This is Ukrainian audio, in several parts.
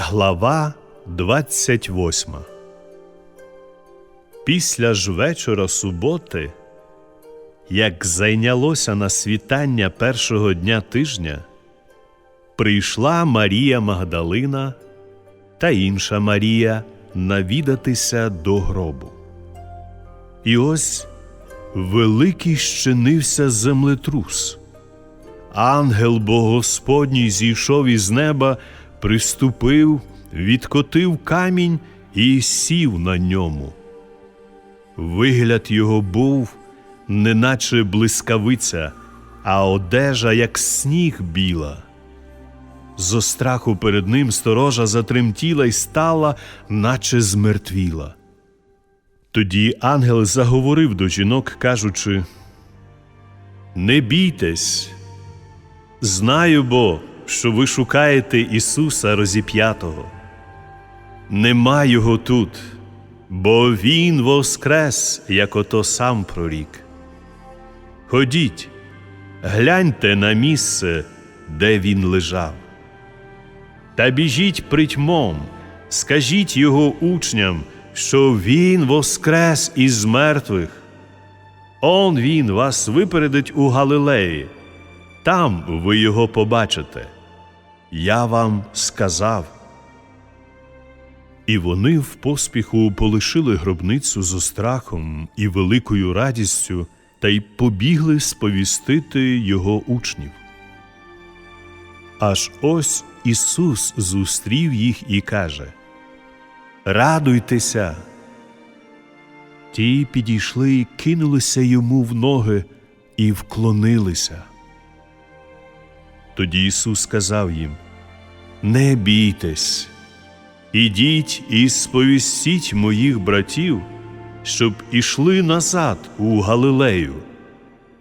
Глава 28 Після ж вечора суботи, як зайнялося на світання першого дня тижня, прийшла Марія Магдалина та інша Марія навідатися до гробу. І ось великий щинився землетрус. Ангел Богосподній зійшов із неба, приступив, відкотив камінь і сів на ньому. Вигляд його був, неначе блискавиця, а одежа, як сніг біла. Зо страху перед ним сторожа затремтіла й стала, наче змертвіла. Тоді ангел заговорив до жінок, кажучи: Не бійтесь, знаю бо, що ви шукаєте Ісуса розіп'ятого. Нема його тут, бо Він воскрес, як ото сам прорік. Ходіть, гляньте на місце, де він лежав. Та біжіть притьмом, скажіть його учням, що він воскрес із мертвих. Он він вас випередить у Галилеї, там ви його побачите. Я вам сказав. І вони в поспіху полишили гробницю зо страхом і великою радістю та й побігли сповістити його учнів. Аж ось Ісус зустрів їх і каже Радуйтеся. Ті підійшли і кинулися йому в ноги і вклонилися. Тоді Ісус сказав їм Не бійтесь, ідіть і сповістіть моїх братів, щоб ішли назад у Галилею,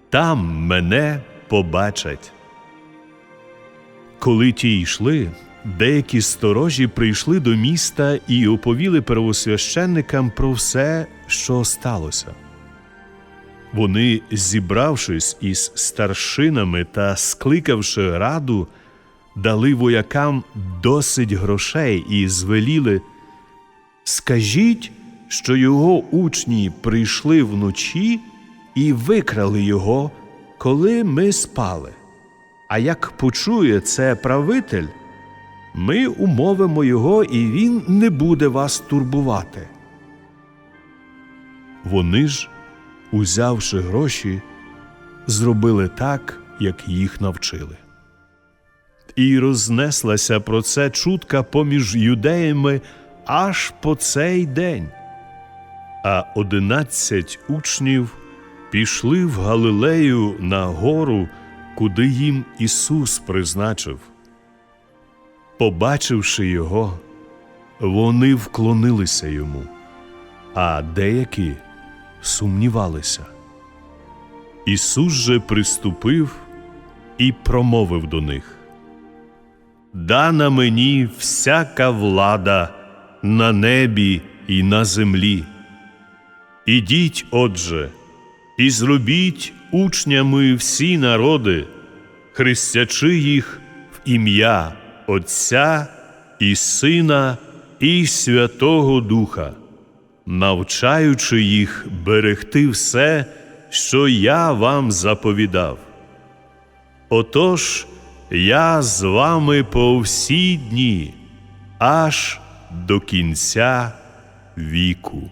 там мене побачать. Коли ті йшли, деякі сторожі прийшли до міста і оповіли первосвященникам про все, що сталося. Вони, зібравшись із старшинами та скликавши раду, дали воякам досить грошей і звеліли Скажіть, що його учні прийшли вночі і викрали його, коли ми спали. А як почує це правитель, ми умовимо його, і він не буде вас турбувати. Вони ж, узявши гроші, зробили так, як їх навчили. І рознеслася про це чутка поміж юдеями аж по цей день. А одинадцять учнів пішли в Галилею на гору, куди їм Ісус призначив. Побачивши його, вони вклонилися йому, а деякі сумнівалися. Ісус же приступив і промовив до них Дана мені всяка влада на небі і на землі. Ідіть, отже, і зробіть учнями всі народи, хрестячи їх в ім'я Отця і Сина і Святого Духа, навчаючи їх берегти все, що я вам заповідав. Отож, я з вами по всі дні, аж до кінця віку.